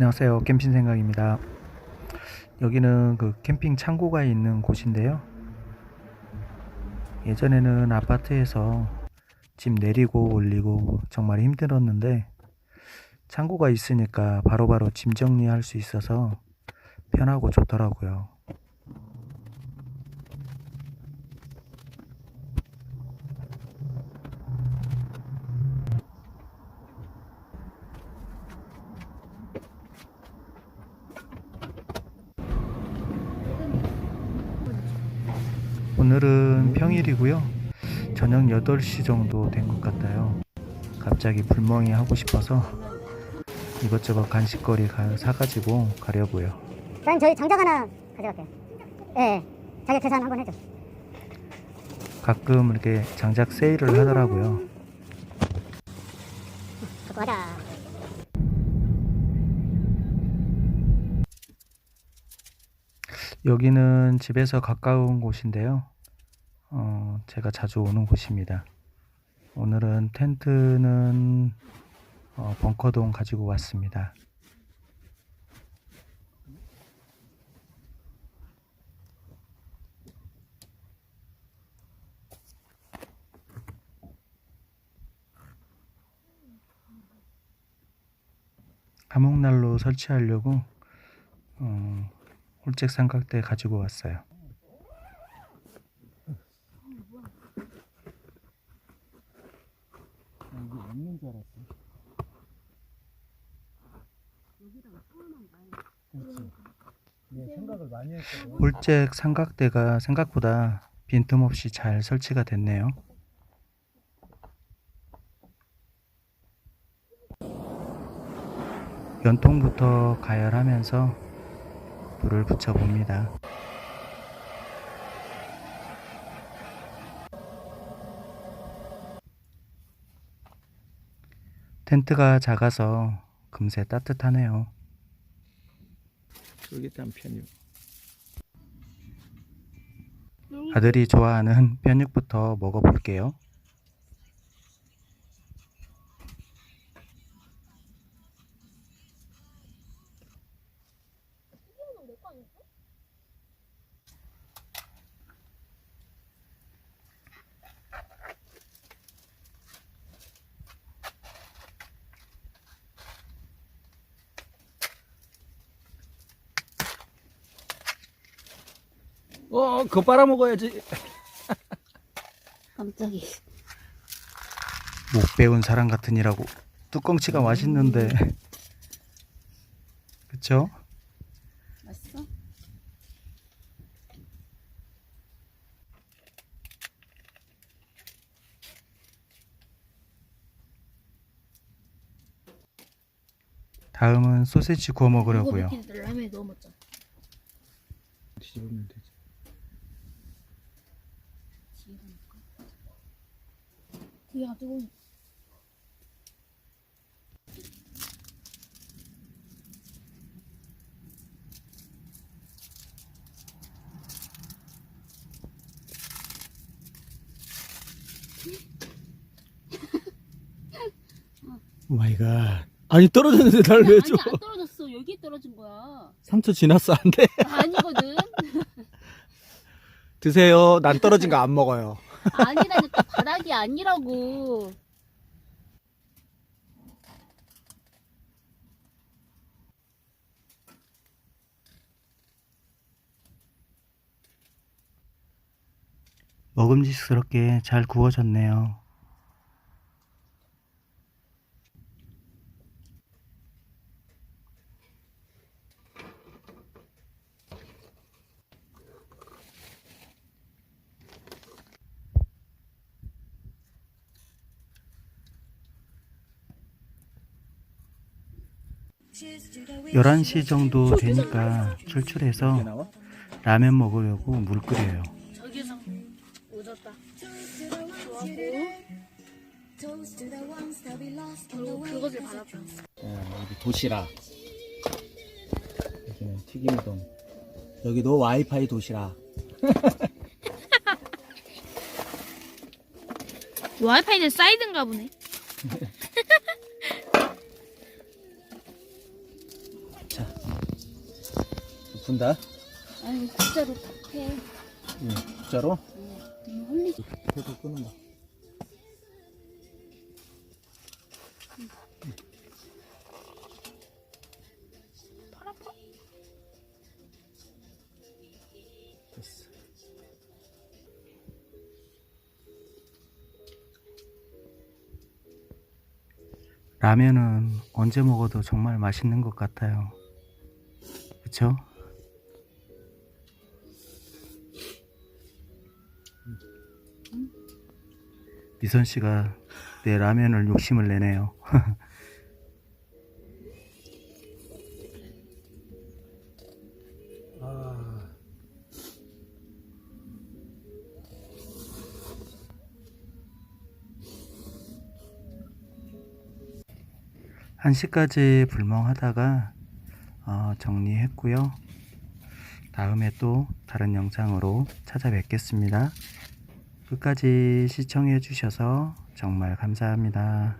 안녕하세요. 캠핑 생각입니다. 여기는 그 캠핑 창고가 있는 곳인데요. 예전에는 아파트에서 짐 내리고 올리고 정말 힘들었는데 창고가 있으니까 바로바로 짐 정리할 수 있어서 편하고 좋더라고요. 오늘은 평일이고요. 저녁 8시 정도 된 것 같아요. 갑자기 불멍이 하고 싶어서 이것저것 간식거리 가- 사가지고 가려고요. 사장님 저희 장작 하나 가져갈게요. 예, 예. 자격 계산 한번 해줘. 가끔 이렇게 장작 세일을 하더라고요. 갖고 가자. 여기는 집에서 가까운 곳인데요. 어, 제가 자주 오는 곳입니다. 오늘은 텐트는 어, 벙커동 가지고 왔습니다. 화목난로 설치하려고 어, 홀잭 삼각대 가지고 왔어요. 홀잭 삼각대가 생각보다 빈틈없이 잘 설치가 됐네요. 연통부터 가열하면서 불을 붙여봅니다. 텐트가 작아서 금세 따뜻하네요. 쫄깃한 편육. 아들이 좋아하는 편육부터 먹어볼게요. 어, 그거 빨아먹어야지. 깜짝이. 못 배운 사람 같으니라고 뚜껑치가 맛있는데 그쵸? 맛있어? 다음은 소세지 구워 먹으려고요. 이거 라면에 넣어 먹자. 뒤집으면 되지. 뒤에가 뜨거운. 오 마이 갓. 아니 떨어졌는데 날왜 줘? 아니 안 떨어졌어. 여기 떨어진 거야. 3초 지났어 안 돼. 아니거든. 드세요. 난 떨어진 거 안 먹어요. 아니라니까 바닥이 아니라고. 먹음직스럽게 잘 구워졌네요. 열한 시 정도 되니까 출출해서? 라면 먹으려고 물 끓여요. 저기서 오졌다. 그리고 그것을 받았다. 어, 여기 도시락. 여기는 튀김우동. 여기도 와이파이 도시락. 와이파이는 사이드인가 보네. 분다. 아니 진짜로 해. 응, 진짜로? 응, 홀리. 계속 끄는 거. 팔 아파. 됐어. 라면은 언제 먹어도 정말 맛있는 것 같아요. 그쵸? 미선 씨가 내 라면을 욕심을 내네요. 아, 한시까지 불멍하다가 어, 정리했고요. 다음에 또 다른 영상으로 찾아뵙겠습니다. 끝까지 시청해 주셔서 정말 감사합니다.